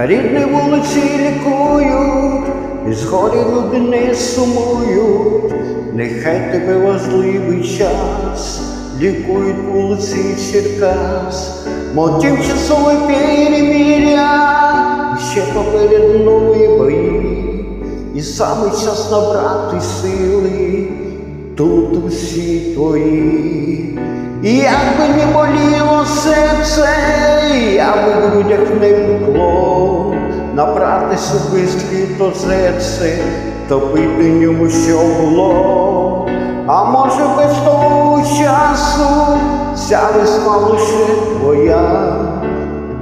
Рідні вулиці лікують, і згорі люди не сумують, нехай тебе важливий час, лікують вулиці Черкас, мов тимчасове переміря, ще поперед нові бої, і саме час набрати сили, тут усі твої. І як би не боліло серце, я в грудях не пекло, набрати собі слід серце, топити ньому, що було. А може без того часу вся весна лише твоя,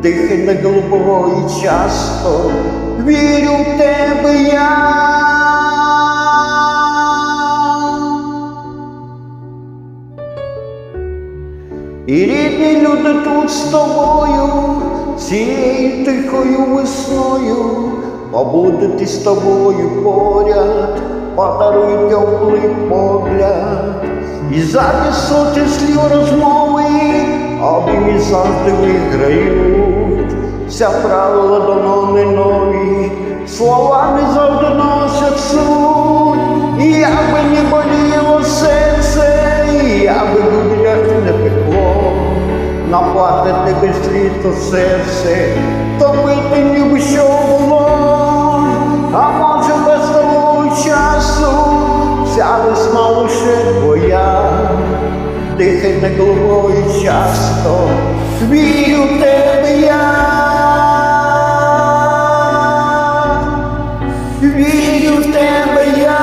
дихай не глибоко і часто, вірю в тебе я. І рідні люди тут з тобою, цією тихою весною, побудуть з тобою поряд, подаруй теплий погляд, і замість соти слів розмови, обійми завжди виграють, вся правила давно не нові, слова не завжди носять наплакати без слід серце, топити ніби що було, а може без того часу, вся весна лише твоя, дихай не глибоко часто, вірю в тебе я. Вірю в тебе я.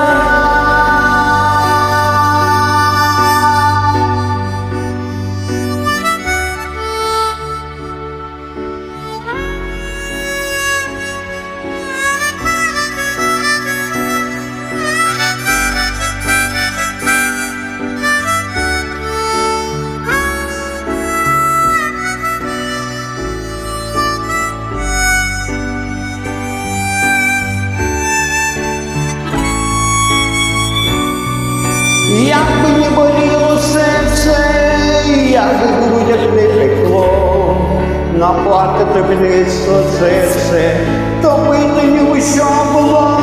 Як би не боліло серце, як би в грудях не пекло, наплакати близько серце, топити ніби що було,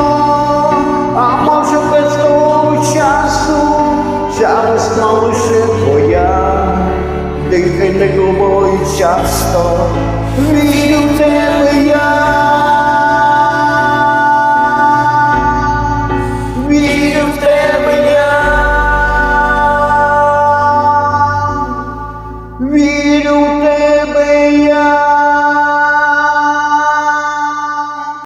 You.